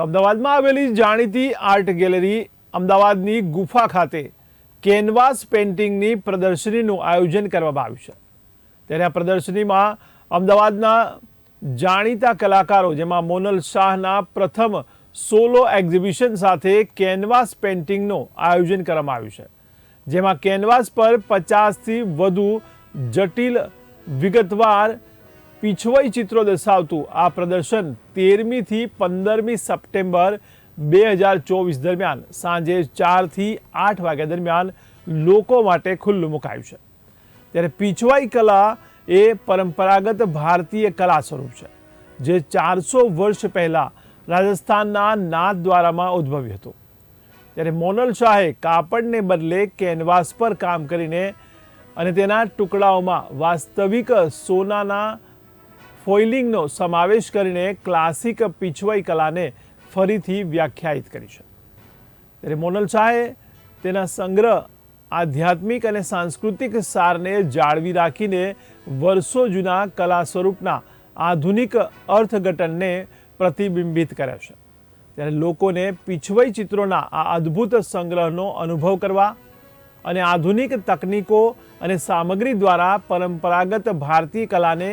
તો અમદાવાદમાં આવેલી જાણીતી આર્ટ ગેલેરી અમદાવાદની ગુફા ખાતે કેનવાસ પેઇન્ટિંગની પ્રદર્શનીનું આયોજન કરવામાં આવ્યું છે. ત્યારે આ પ્રદર્શનીમાં અમદાવાદના જાણીતા કલાકારો, જેમાં મોનલ શાહના પ્રથમ સોલો એક્ઝિબિશન સાથે કેનવાસ પેઇન્ટિંગનું આયોજન કરવામાં આવ્યું છે, જેમાં કેનવાસ પર પચાસથી વધુ જટિલ વિગતવાર પીછવાઈ ચિત્રો દર્શાવતું આ પ્રદર્શન તેરમીથી પંદરમી સપ્ટેમ્બર બે હજાર ચોવીસ દરમિયાન સાંજે ચારથી આઠ વાગ્યા દરમિયાન લોકો માટે ખુલ્લું મુકાયું છે. ત્યારે પીછવાઈ કલા એ પરંપરાગત ભારતીય કલા સ્વરૂપ છે, જે ચારસો વર્ષ પહેલાં રાજસ્થાનના નાથદ્વારામાં ઉદ્ભવ્યું હતું. ત્યારે મોનલ શાહે કાપડને બદલે કેનવાસ પર કામ કરીને અને તેના ટુકડાઓમાં વાસ્તવિક સોનાના ફોઇલિંગનો સમાવેશ કરીને ક્લાસિક પીછવાઈ કલાને ફરીથી વ્યાખ્યાયિત કરી છે. ત્યારે મોનલ શાહે તેના સંગ્રહ, આધ્યાત્મિક અને સાંસ્કૃતિક સારને જાળવી રાખીને વર્ષો જૂના કલા સ્વરૂપના આધુનિક અર્થઘટનને પ્રતિબિંબિત કરે છે. ત્યારે લોકોને પીછવાઈ ચિત્રોના આ અદ્ભુત સંગ્રહનો અનુભવ કરવા અને આધુનિક તકનીકો અને સામગ્રી દ્વારા પરંપરાગત ભારતીય કલાને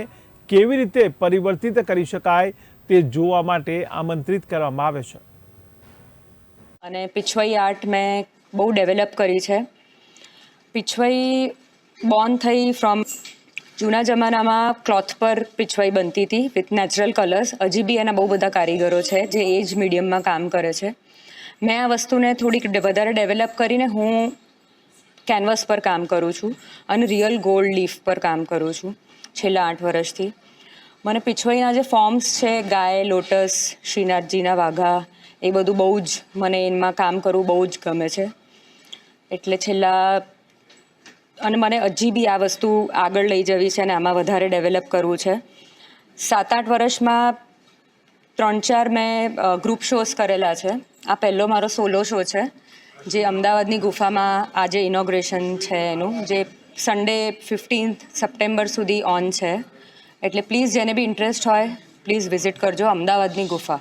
કેવી રીતે પરિવર્તિત કરી શકાય તે જોવા માટે આમંત્રિત કરવામાં આવે છે. અને પિછવાઈ આર્ટ મેં બહુ ડેવલપ કરી છે. પિછવાઈ બોર્ન થઈ ફ્રોમ જૂના જમાનામાં ક્લોથ પર પિછવાઈ બનતી હતી વિથ નેચરલ કલર્સ. હજી બી એના બહુ બધા કારીગરો છે જે એ જ મીડિયમમાં કામ કરે છે. મેં આ વસ્તુને થોડીક વધારે ડેવલપ કરીને હું કેનવસ પર કામ કરું છું અને રિયલ ગોલ્ડ લીફ પર કામ કરું છું છેલ્લા આઠ વર્ષથી. મને પિછવાઈના જે ફોર્મ્સ છે, ગાય, લોટસ, શ્રીનાથજીના વાઘા, એ બધું બહુ જ મને એમાં કામ કરવું બહુ જ ગમે છે. એટલે છેલ્લા અને મને હજી બી આ વસ્તુ આગળ લઈ જવી છે અને આમાં વધારે ડેવલપ કરવું છે. સાત આઠ વર્ષમાં ત્રણ ચાર મેં ગ્રુપ શોઝ કરેલા છે. આ પહેલો મારો સોલો શો છે. જે અમદાવાદની ગુફામાં આજે ઇનોગ્રેશન છે એનું, જે સન્ડે ફિફ્ટીન્થ સપ્ટેમ્બર સુધી ઓન છે. એટલે પ્લીઝ જેને બી ઇન્ટરેસ્ટ હોય પ્લીઝ વિઝિટ કરજો અમદાવાદની ગુફા.